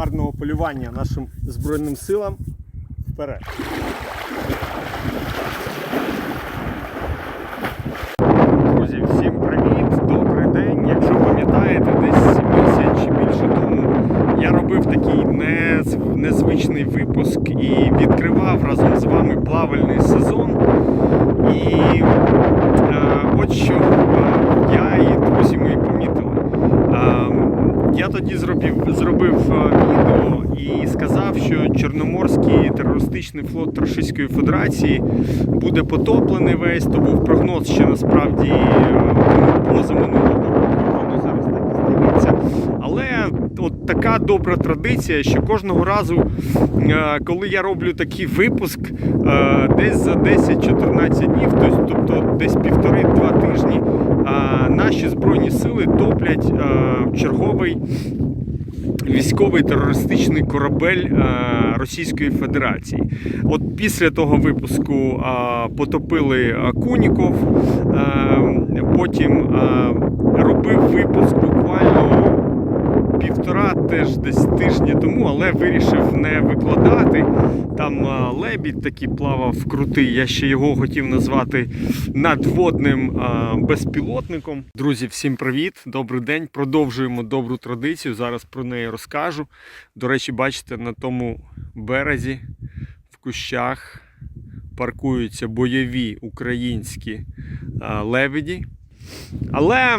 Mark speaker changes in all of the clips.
Speaker 1: гарного полювання нашим Збройним силам. Вперед! Друзі, всім привіт! Добрий день! Якщо пам'ятаєте, десь місяць чи більше тому я робив такий незвичний випуск і відкривав разом з вами плавальний сезон. І е, от що е, я і друзі мої помітили. Е, я тоді зробив, зробив е, відео і сказав, що Чорноморський терористичний флот Російської Федерації буде потоплений весь. То був прогноз ще насправді е, позаминулого року. Зараз так здається. Але от така добра традиція, що кожного разу, е, коли я роблю такий випуск, е, десь за 10-14 днів, тобто- десь півтори-два тижні, наші збройні сили топлять черговий військовий терористичний корабель е, Російської Федерації. От після того випуску е, потопили е, Куніков, потім робив випуск буквально теж десь тижні тому, але вирішив не викладати. Там лебідь такий плавав крутий. Я ще його хотів назвати надводним безпілотником. Друзі, всім привіт! Добрий день. Продовжуємо добру традицію. Зараз про неї розкажу. До речі, бачите, на тому березі в кущах паркуються бойові українські а, лебеді. Але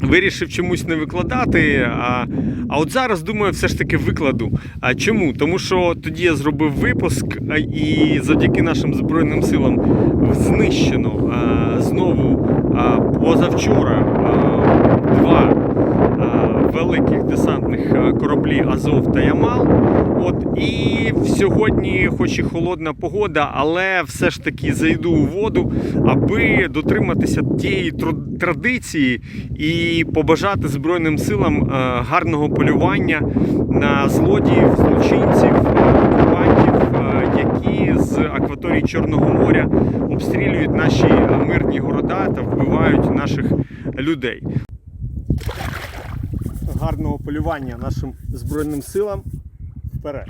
Speaker 1: вирішив чомусь не викладати. А, а от зараз думаю, все ж таки викладу. А чому? Тому що тоді я зробив випуск, і завдяки нашим Збройним силам знищено а, знову а, позавчора а, два великих десантних а, кораблі Азов та Ямал. От і сьогодні, хоч і холодна погода, але все ж таки зайду у воду, аби дотриматися тієї традиції і побажати Збройним силам е, гарного полювання на злодіїв, злочинців, е, окупантів, е, які з акваторії Чорного моря обстрілюють наші е, мирні города та вбивають наших людей гарного полювання нашим Збройним силам. Вперед!